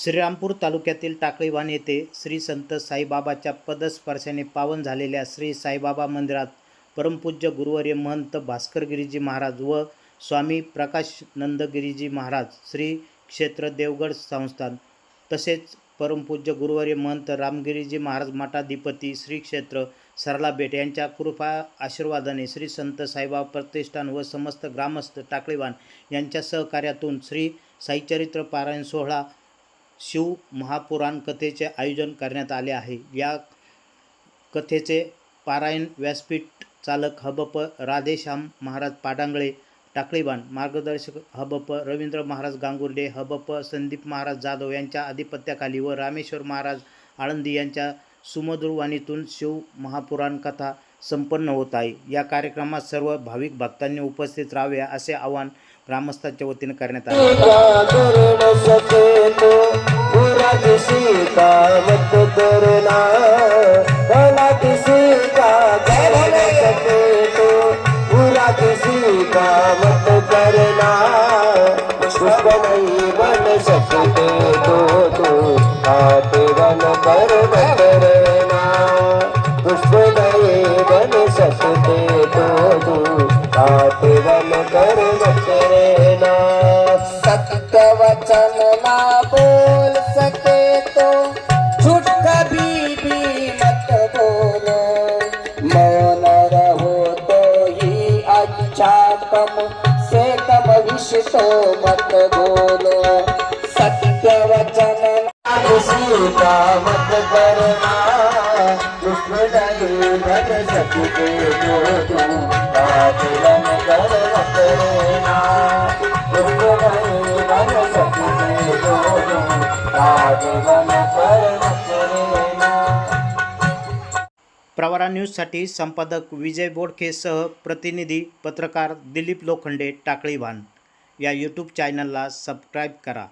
श्रीरामपूर तालुक्यातील टाकळीवान येथे श्री संत साईबाबाच्या पदस्पर्शाने पावन झालेल्या श्री साईबाबा मंदिरात परमपूज्य गुरुवर्य महंत भास्करगिरीजी महाराज व स्वामी प्रकाश नंदगिरीजी महाराज श्री क्षेत्र देवगड संस्थान तसेच परमपूज्य गुरुवर्य महंत रामगिरीजी महाराज मठाधिपती श्री क्षेत्र सरला बेट यांच्या कृपा आशीर्वादाने श्री संत साईबाबा प्रतिष्ठान व समस्त ग्रामस्थ टाकळीवान यांच्या सहकार्यातून श्री साईचरित्र पारायण सोहळा शिव महापुराण कथेचे आयोजन करण्यात आले आहे. या कथेचे पारायण व्यासपीठ चालक हबप राधेश्याम महाराज पाडांगळे टाकळीबाण मार्गदर्शक हबप रवींद्र महाराज गांगुर्डे हबप संदीप महाराज जाधव यांच्या आधिपत्याखाली व रामेश्वर महाराज आळंदी यांच्या सुमधुरवाणीतून शिव महापुराण कथा संपन्न होत आहे. या कार्यक्रमात सर्व भाविक भक्तांनी उपस्थित राहावे असे आवाहन ग्रामस्थांच्या वतीने करण्यात आले मत भला किसी का करुण सके तो पूरा किसी का मत करना. पुष्प नहीं बन सकते तो तू आते बन कर मत पुष्प नहीं बन सकते तो तू आते बन कर सत्य वचन ना बोल चाकम कम से कम विष मत बोलो। सत्य वचन सीता का मत करना। दुश्मन नहीं बन सकते जो तुम आचरण कर मत रहना नहीं बन सकते जो तुम कर प्रवारा न्यूजसाठी संपादक विजय बोडखेसह प्रतिनिधी पत्रकार दिलीप लोखंडे टाकळीवान. या यूट्यूब चॅनलला सबस्क्राईब करा.